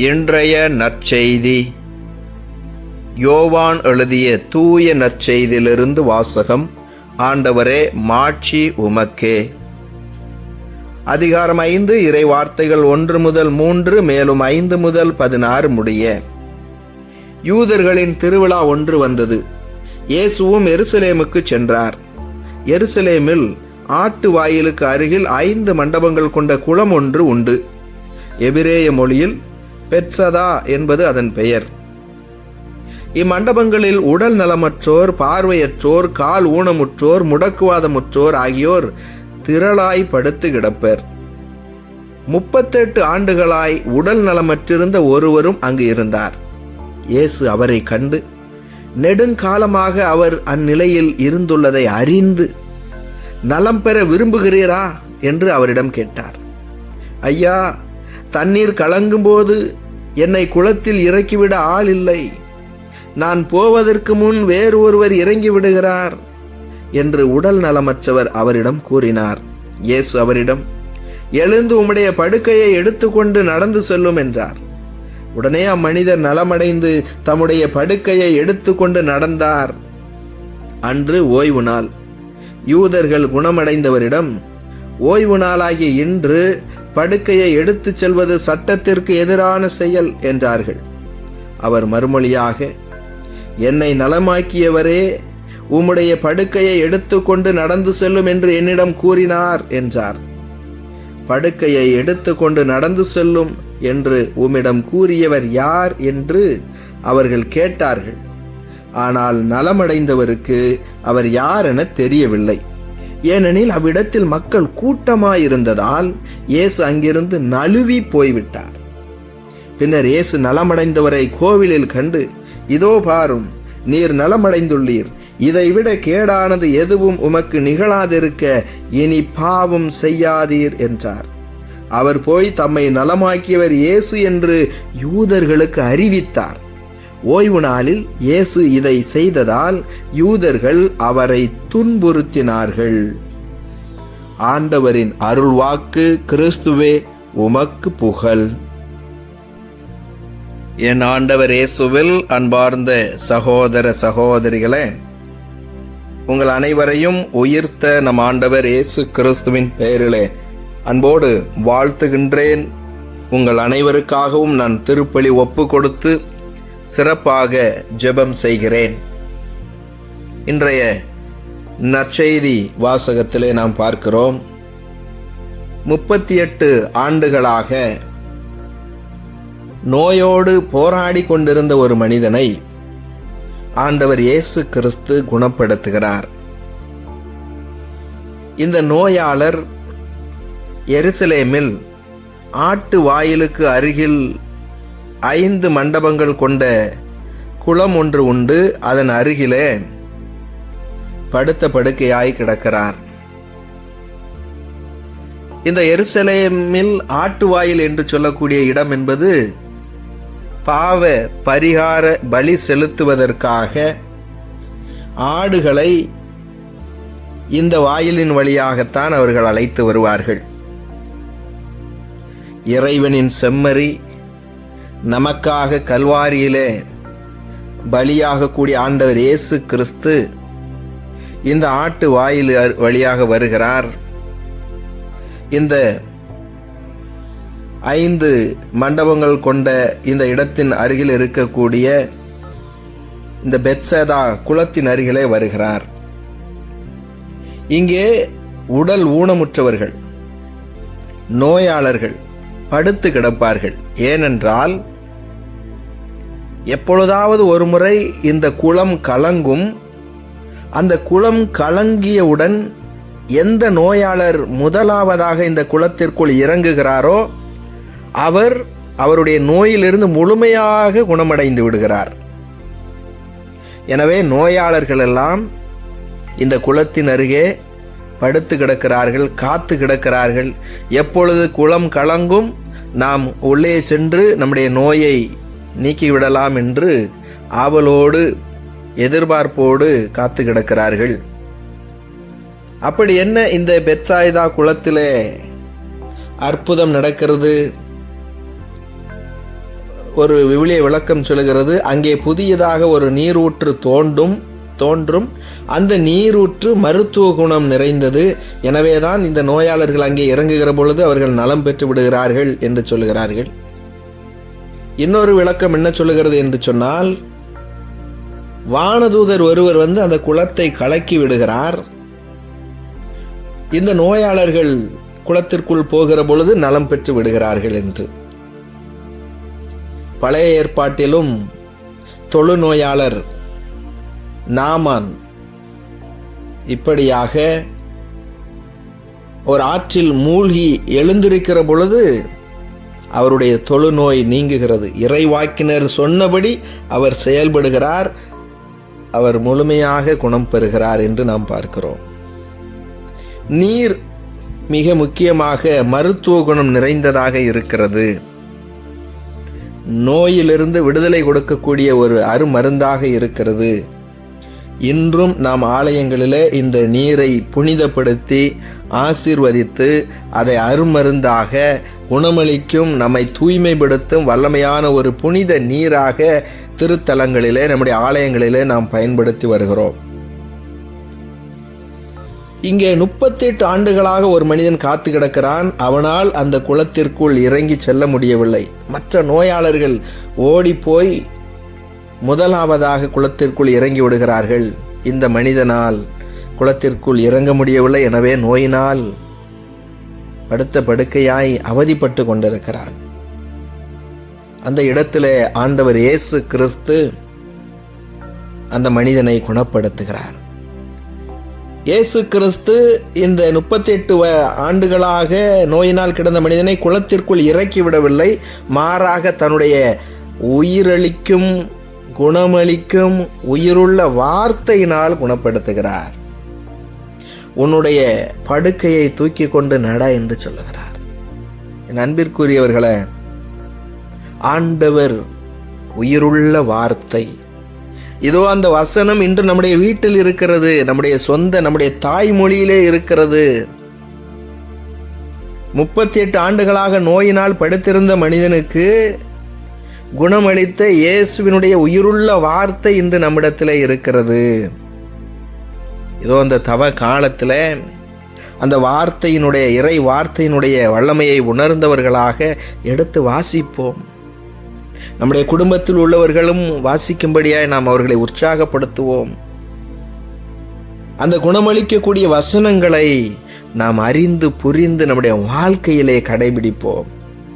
இன்றைய நற்செய்தி. யோவான் எழுதிய தூய நற்செய்தியிலிருந்து வாசகம் ஆண்டவரே மாட்சி உமக்கே. அதிகாரம் ஐந்து இறை வார்த்தைகள் ஒன்று முதல் மூன்று மேலும் ஐந்து முதல் பதினாறு முடிய. யூதர்களின் திருவிழா ஒன்று வந்தது. இயேசுவும் எருசலேமுக்கு சென்றார். எருசலேமில் ஆட்டு வாயிலுக்கு அருகில் ஐந்து மண்டபங்கள் கொண்ட குளம் ஒன்று உண்டு. எபிரேய மொழியில் பெட்சதா என்பது அதன் பெயர். இம்மண்டபங்களில் உடல் நலமற்றோர் பார்வையற்றோர் கால் ஊனமுற்றோர் முடக்குவாதமுற்றோர் ஆகியோர் திரளாய் படுத்து கிடப்பர். முப்பத்தெட்டு ஆண்டுகளாய் உடல் நலமற்றிருந்த ஒருவரும் அங்கு இருந்தார். இயேசு அவரை கண்டு நெடுங்காலமாக அவர் அந்நிலையில் இருந்துள்ளதை அறிந்து நலம் பெற விரும்புகிறீரா? என்று அவரிடம் கேட்டார். ஐயா தண்ணீர் கலங்கும்போது என்னை குளத்தில் இறக்கிவிட ஆள் இல்லை. நான் போவதற்கு முன் வேறு ஒருவர் இறங்கி விடுகிறார் என்று உடல் நலமற்றவர் அவரிடம் கூறினார். இயேசு அவரிடம் எழுந்து உம்முடைய படுக்கையை எடுத்துக்கொண்டு நடந்து செல்லும் என்றார். உடனே அம்மனிதர் நலமடைந்து தம்முடைய படுக்கையை எடுத்துக்கொண்டு நடந்தார். அன்று ஓய்வு நாள். யூதர்கள் குணமடைந்தவரிடம் ஓய்வு நாளாகிய இன்று படுக்கையை எடுத்துச் செல்வது சட்டத்திற்கு எதிரான செயல் என்றார்கள். அவர் மறுமொழியாக என்னை நலமாக்கியவரே உம்முடைய படுக்கையை எடுத்துக்கொண்டு நடந்து செல்லும் என்று என்னிடம் கூறினார் என்றார். படுக்கையை எடுத்துக்கொண்டு நடந்து செல்லும் என்று உம்மிடம் கூறியவர் யார்? என்று அவர்கள் கேட்டார்கள். ஆனால் நலமடைந்தவருக்கு அவர் யார் என தெரியவில்லை. ஏனெனில் அவ்விடத்தில் மக்கள் கூட்டமாயிருந்ததால் இயேசு அங்கிருந்து நழுவி போய்விட்டார். பின்னர் இயேசு நலமடைந்தவரை கோவிலில் கண்டு இதோ பாரும் நீர் நலமடைந்துள்ளீர். இதைவிட கேடானது எதுவும் உமக்கு நிகழாதிருக்க இனி பாவம் செய்யாதீர் என்றார். அவர் போய் தம்மை நலமாக்கியவர் இயேசு என்று யூதர்களுக்கு அறிவித்தார். ஓய்வு நாளில் இயேசு இதை செய்ததால் யூதர்கள் அவரை துன்புறுத்தினார்கள். ஆண்டவரின் அருள்வாக்கு கிறிஸ்துவே உமக்கு புகழ். என் ஆண்டவர் இயேசுவில் அன்பார்ந்த சகோதர சகோதரிகளே உங்கள் அனைவரையும் உயிர்த்த நம் ஆண்டவர் இயேசு கிறிஸ்துவின் பெயரிலே அன்போடு வாழ்த்துகின்றேன். உங்கள் அனைவருக்காகவும் நான் திருப்பலி ஒப்பு கொடுத்து சிறப்பாக ஜெபம் செய்கிறேன். இன்றைய நற்செய்தி வாசகத்திலே நாம் பார்க்கிறோம். முப்பத்தி எட்டு ஆண்டுகளாக நோயோடு போராடி கொண்டிருந்த ஒரு மனிதனை ஆண்டவர் இயேசு கிறிஸ்து குணப்படுத்துகிறார். இந்த நோயாளர் எருசலேமில் ஆட்டு வாயிலுக்கு அருகில் ஐந்து மண்டபங்கள் கொண்ட குளம் ஒன்று உண்டு அதன் அருகிலே படுத்த படுக்கையாய் கிடக்கிறார். இந்த எருசலேமில் ஆட்டுவாயில் என்று சொல்லக்கூடிய இடம் என்பது பாவ பரிகார பலி செலுத்துவதற்காக ஆடுகளை இந்த வாயிலின் வழியாகத்தான் அவர்கள் அழைத்து வருவார்கள். இறைவனின் செம்மறி நமக்காக கல்வாரியிலே பலியாக கூடிய ஆண்டவர் இயேசு கிறிஸ்து இந்த ஆட்டு வாயில் வழியாக வருகிறார். இந்த ஐந்து மண்டபங்கள் கொண்ட இந்த இடத்தின் அருகில் இருக்கக்கூடிய இந்த பெத்சேதா குளத்தின் அருகிலே வருகிறார். இங்கே உடல் ஊனமுற்றவர்கள் நோயாளர்கள் படுத்து கிடப்பார்கள். ஏனென்றால் எப்பொழுதாவது ஒரு முறை இந்த குளம் கலங்கும் அந்த குளம் கலங்கியவுடன் எந்த நோயாளர் முதலாவதாக இந்த குளத்திற்குள் இறங்குகிறாரோ அவர் அவருடைய நோயிலிருந்து முழுமையாக குணமடைந்து விடுகிறார். எனவே நோயாளர்கள் எல்லாம் இந்த குளத்தின் அருகே படுத்து கிடக்கிறார்கள் காத்து கிடக்கிறார்கள். எப்பொழுது குளம் கலங்கும் நாம் உள்ளே சென்று நம்முடைய நோயை நீக்கிவிடலாம் என்று ஆவலோடு எதிர்பார்ப்போடு காத்து கிடக்கிறார்கள். அப்படி என்ன இந்த பெட்சாய்தா குளத்திலே அற்புதம் நடக்கிறது? ஒரு விவிலிய விளக்கம் சொல்கிறது அங்கே புதியதாக ஒரு நீரூற்று தோண்டும் தோன்றும். அந்த நீரூற்று மருத்துவ குணம் நிறைந்தது. எனவேதான் இந்த நோயாளர்கள் அங்கே இறங்குகிற பொழுது அவர்கள் நலம் பெற்று விடுகிறார்கள் என்று சொல்லுகிறார்கள். இன்னொரு விளக்கம் என்ன சொல்லுகிறது என்று சொன்னால் வானதூதர் ஒருவர் வந்து அந்த குளத்தை கலக்கி விடுகிறார். இந்த நோயாளர்கள் குளத்திற்குள் போகிற பொழுது நலம் பெற்று விடுகிறார்கள் என்று. பழைய ஏற்பாட்டிலும் தொழுநோயாளர் நாமான். இப்படியாக ஒரு ஆற்றில் மூழ்கி எழுந்திருக்கிற பொழுது அவருடைய தொழுநோய் நீங்குகிறது. இறைவாக்கினர் சொன்னபடி அவர் செயல்படுகிறார். அவர் முழுமையாக குணம் பெறுகிறார் என்று நாம் பார்க்கிறோம். நீர் மிக முக்கியமாக மருத்துவ குணம் நிறைந்ததாக இருக்கிறது. நோயிலிருந்து விடுதலை கொடுக்கக்கூடிய ஒரு அருமருந்தாக இருக்கிறது. இன்றும் நாம் ஆலயங்களிலே இந்த நீரை புனிதப்படுத்தி ஆசீர்வதித்து அதை அருமருந்தாக குணமளிக்கும் நம்மை தூய்மைப்படுத்தும் வல்லமையான ஒரு புனித நீராக திருத்தலங்களிலே நம்முடைய ஆலயங்களிலே நாம் பயன்படுத்தி வருகிறோம். இங்கே முப்பத்தெட்டு ஆண்டுகளாக ஒரு மனிதன் காத்து கிடக்கிறான். அவனால் அந்த குளத்திற்குள் இறங்கி செல்ல முடியவில்லை. மற்ற நோயாளர்கள் ஓடி போய் முதலாவதாக குளத்திற்குள் இறங்கி விடுகிறார்கள். இந்த மனிதனால் குளத்திற்குள் இறங்க முடியவில்லை எனவே நோயினால் படுத்த படுக்கையாய் அவதிப்பட்டு கொண்டிருக்கிறான் அந்த இடத்திலே ஆண்டவர் இயேசு கிறிஸ்து அந்த மனிதனை குணப்படுத்துகிறார். இயேசு கிறிஸ்து இந்த முப்பத்தி எட்டு ஆண்டுகளாக நோயினால் கிடந்த மனிதனை குளத்திற்குள் இறக்கி விடவில்லை மாறாக தன்னுடைய உயிரளிக்கும் குணமளிக்கும் உயிருள்ள வார்த்தையினால் குணப்படுத்துகிறார். உன்னுடைய படுக்கையை தூக்கி கொண்டு நட என்று சொல்லுகிறார். என் அன்பிற்குரியவர்களை ஆண்டவர் உயிருள்ள வார்த்தை. இதோ அந்த வசனம் இன்று நம்முடைய வீட்டில் இருக்கிறது நம்முடைய சொந்த நம்முடைய தாய்மொழியிலே இருக்கிறது. முப்பத்தி எட்டு ஆண்டுகளாக நோயினால் படுத்திருந்த மனிதனுக்கு குணமளித்த இயேசுவினுடைய உயிருள்ள வார்த்தை இன்று நம்மிடத்தில் இருக்கிறது. இதோ அந்த தவ காலத்தில் அந்த வார்த்தையினுடைய இறை வார்த்தையினுடைய வல்லமையை உணர்ந்தவர்களாக எடுத்து வாசிப்போம். நம்முடைய குடும்பத்தில் உள்ளவர்களும் வாசிக்கும்படியாய் நாம் அவர்களை உற்சாகப்படுத்துவோம். அந்த குணமளிக்கக்கூடிய வசனங்களை நாம் அறிந்து புரிந்து நம்முடைய வாழ்க்கையிலே கடைபிடிப்போம்.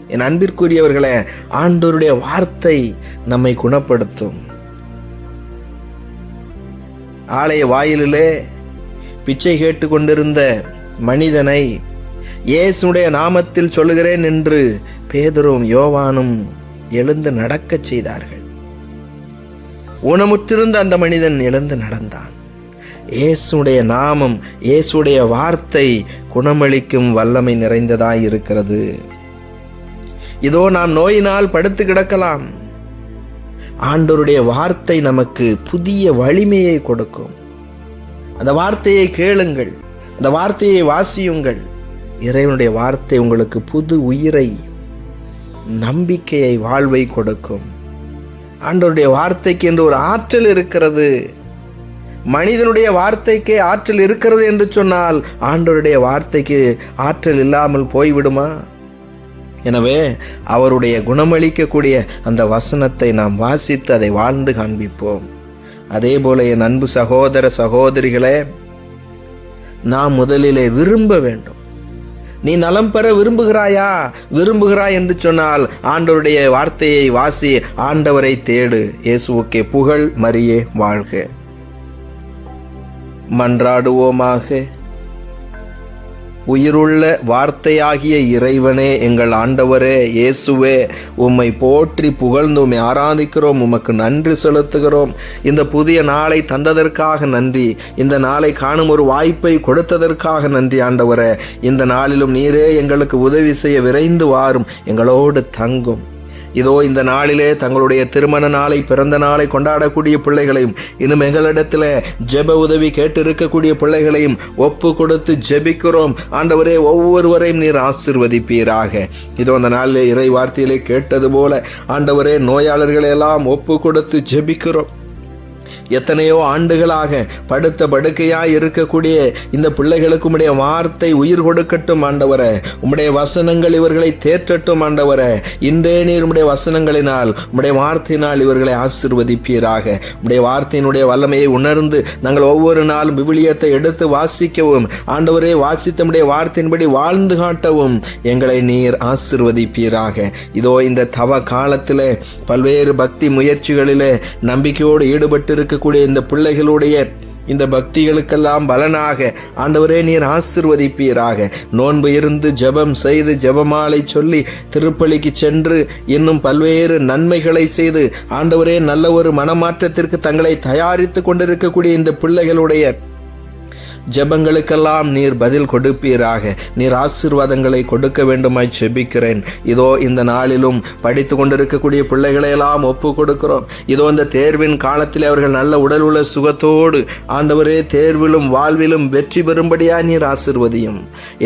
என் அன்பிற்குரியவர்களே ஆண்டோருடைய வார்த்தை நம்மை குணப்படுத்தும். ஆலய வாயிலிலே பிச்சை கேட்டு கொண்டிருந்த மனிதனை இயேசுடைய நாமத்தில் சொல்லுகிறேன் என்று பேதரும் யோவானும் எழுந்து நடக்கச் செய்தார்கள். ஊனமுற்றிருந்த அந்த மனிதன் எழுந்து நடந்தான். இயேசுடைய நாமம் இயேசுடைய வார்த்தை குணமளிக்கும் வல்லமை நிறைந்ததாய் இருக்கிறது இதோ நாம் நோயினால் படுத்து கிடக்கலாம். ஆண்டவருடைய வார்த்தை நமக்கு புதிய வலிமையை கொடுக்கும். அந்த வார்த்தையை கேளுங்கள். அந்த வார்த்தையை வாசியுங்கள். இறைவனுடைய வார்த்தை உங்களுக்கு புது உயிரை நம்பிக்கையை வாழ்வை கொடுக்கும். ஆண்டவருடைய வார்த்தைக்கு என்று ஒரு ஆற்றல் இருக்கிறது. மனிதனுடைய வார்த்தைக்கே ஆற்றல் இருக்கிறது என்று சொன்னால் ஆண்டவருடைய வார்த்தைக்கு ஆற்றல் இல்லாமல் போய்விடுமா? எனவே அவருடைய குணமளிக்கக்கூடிய அந்த வசனத்தை நாம் வாசித்து அதை வாழ்ந்து காண்பிப்போம். அதே போல என் அன்பு சகோதர சகோதரிகளே நாம் முதலிலே விரும்ப வேண்டும். நீ நலம் பெற விரும்புகிறாயா? விரும்புகிறாய் என்று சொன்னால் ஆண்டவருடைய வார்த்தையை வாசி ஆண்டவரை தேடு. இயேசுவுக்கே புகழ் மரியே வாழ்க. மன்றாடுவோமாக. உயிருள்ள வார்த்தையாகிய இறைவனே எங்கள் ஆண்டவரே இயேசுவே உம்மை போற்றி புகழ்ந்து உம்மை ஆராதிக்கிறோம் உமக்கு நன்றி செலுத்துகிறோம். இந்த புதிய நாளை தந்ததற்காக நன்றி. இந்த நாளை காணும் ஒரு வாய்ப்பை கொடுத்ததற்காக நன்றி ஆண்டவரே. இந்த நாளிலும் நீரே எங்களுக்கு உதவி செய்ய விரைந்து வாரும். எங்களோடு தங்கும். இதோ இந்த நாளிலே தங்களுடைய திருமண நாளை பிறந்த நாளை கொண்டாடக்கூடிய பிள்ளைகளையும் இன்னும் எங்களிடத்தில் ஜெப உதவி கேட்டிருக்கக்கூடிய பிள்ளைகளையும் ஒப்பு கொடுத்து ஜெபிக்கிறோம். ஆண்டவரே ஒவ்வொருவரையும் நீர் ஆசிர்வதிப்பீராக. இதோ அந்த நாளிலே இறை வார்த்தையிலே கேட்டது போல ஆண்டவரே நோயாளர்களை எல்லாம் ஒப்பு கொடுத்து ஜெபிக்கிறோம். எத்தனையோ ஆண்டுகளாக படுத்த படுக்கையாய் இருக்கக்கூடிய இந்த பிள்ளைகளுக்கு உம்முடைய வார்த்தை உயிர் கொடுக்கட்டும் ஆண்டவர. உம்முடைய வசனங்கள் இவர்களை தேற்றட்டும் ஆண்டவர. இன்றே நீர் உம்முடைய வசனங்களினால் உம்முடைய வார்த்தையினால் இவர்களை ஆசிர்வதிப்பீராக. உம்முடைய வார்த்தையினுடைய வல்லமையை உணர்ந்து நாங்கள் ஒவ்வொரு நாளும் விவிலியத்தை எடுத்து வாசிக்கவும் ஆண்டவரே வாசித்தமுடைய வார்த்தையின்படி வாழ்ந்து காட்டவும் எங்களை நீர் ஆசிர்வதிப்பீராக. இதோ இந்த தவ காலத்திலே பல்வேறு பக்தி முயற்சிகளிலே நம்பிக்கையோடு ஈடுபட்டு இருக்கக்கூடிய இந்த பிள்ளைகளுடைய இந்த பக்திகளுக்கெல்லாம் பலனாக ஆண்டவரே நீர் ஆசிர்வதிப்பீராக. நோன்பு இருந்து ஜெபம் செய்து ஜெபமாலை சொல்லி திருப்பலிக்கு சென்று இன்னும் பல்வேறு நன்மைகளை செய்து ஆண்டவரே நல்ல ஒரு மனமாற்றத்திற்கு தங்களை தயாரித்து கொண்டிருக்கக்கூடிய இந்த பிள்ளைகளுடைய ஜெபங்களுக்கெல்லாம் நீர் பதில் கொடுப்பீராக. நீர் ஆசீர்வாதங்களை கொடுக்க வேண்டுமாய் செபிக்கிறேன் இதோ இந்த நாளிலும் படித்து கொண்டிருக்கக்கூடிய பிள்ளைகளையெல்லாம் ஒப்பு கொடுக்கிறோம். இதோ இந்த தேர்வின் காலத்தில் அவர்கள் நல்ல உடல் உள்ள சுகத்தோடு ஆண்டவரே தேர்விலும் வாழ்விலும் வெற்றி பெறும்படியாய் நீர் ஆசிர்வதியும்.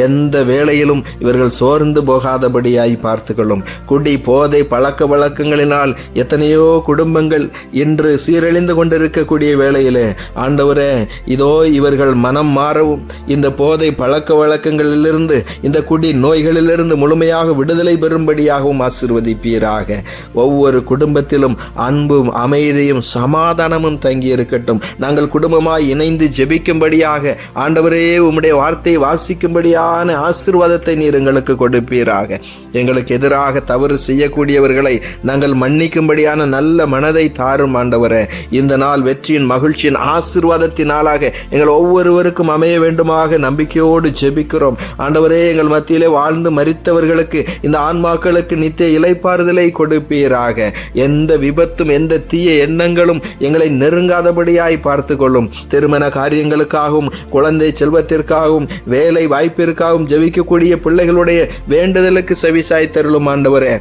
எந்த வேளையிலும் இவர்கள் சோர்ந்து போகாதபடியாய் பார்த்துக்கொள்ளும். குடி போதை பழக்க வழக்கங்களினால் எத்தனையோ குடும்பங்கள் இன்று சீரழிந்து கொண்டிருக்கக்கூடிய வேளையிலே ஆண்டவரே இதோ இவர்கள் மனம் மாறவும் இந்த போதை பழக்க வழக்கங்களிலிருந்து இந்த குடி நோய்களிலிருந்து முழுமையாக விடுதலை பெறும்படியாகவும் ஆசிர்வதிப்பீராக. ஒவ்வொரு குடும்பத்திலும் அன்பும் அமைதியும் சமாதானமும் தங்கி இருக்கட்டும் நாங்கள் குடும்பமாய் இணைந்து ஜெபிக்கும்படியாக ஆண்டவரே உம்முடைய வார்த்தையை வாசிக்கும்படியான ஆசிர்வாதத்தை நீர் எங்களுக்கு கொடுப்பீராக. எங்களுக்கு எதிராக தவறு செய்யக்கூடியவர்களை நாங்கள் மன்னிக்கும்படியான நல்ல மனதை தாரும் ஆண்டவரே. இந்த நாள் வெற்றியின் மகிழ்ச்சியின் ஆசீர்வாதத்தின் நாளாக எங்கள் ஒவ்வொருவருக்கும் அமைய வேண்டுமாக நம்பிக்கையோடு ஜெபிக்கிறோம். ஆண்டவரே எங்கள் மத்தியிலே வாழ்ந்து மறித்தவர்களுக்கு இந்த ஆன்மாக்களுக்கு நித்திய இலைப்பாறுதலை கொடுப்பீராக. எந்த விபத்தும் எந்த தீய எண்ணங்களும் எங்களை நெருங்காதபடியாய் பார்த்து கொள்ளும் திருமண காரியங்களுக்காகவும் குழந்தை செல்வத்திற்காகவும் வேலை வாய்ப்பிற்காகவும் ஜெபிக்கக்கூடிய பிள்ளைகளுடைய வேண்டுதலுக்கு செவிசாய் தருளும் ஆண்டவரே.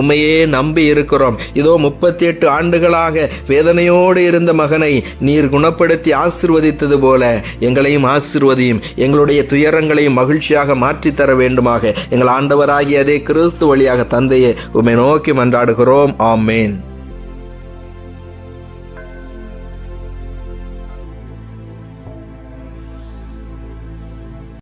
உம்மையே நம்பி இருக்கிறோம். இதோ முப்பத்தி எட்டு ஆண்டுகளாக வேதனையோடு இருந்த மகனை நீர் குணப்படுத்தி ஆசிர்வதித்தது போல எங்களையும் ஆசிர்வதியும் எங்களுடைய துயரங்களையும் மகிழ்ச்சியாக மாற்றித் தர வேண்டுமாக எங்கள் ஆண்டவராகிய அதே கிறிஸ்து வழியாக தந்தையே உம்மை நோக்கி மன்றாடுகிறோம். ஆமேன்.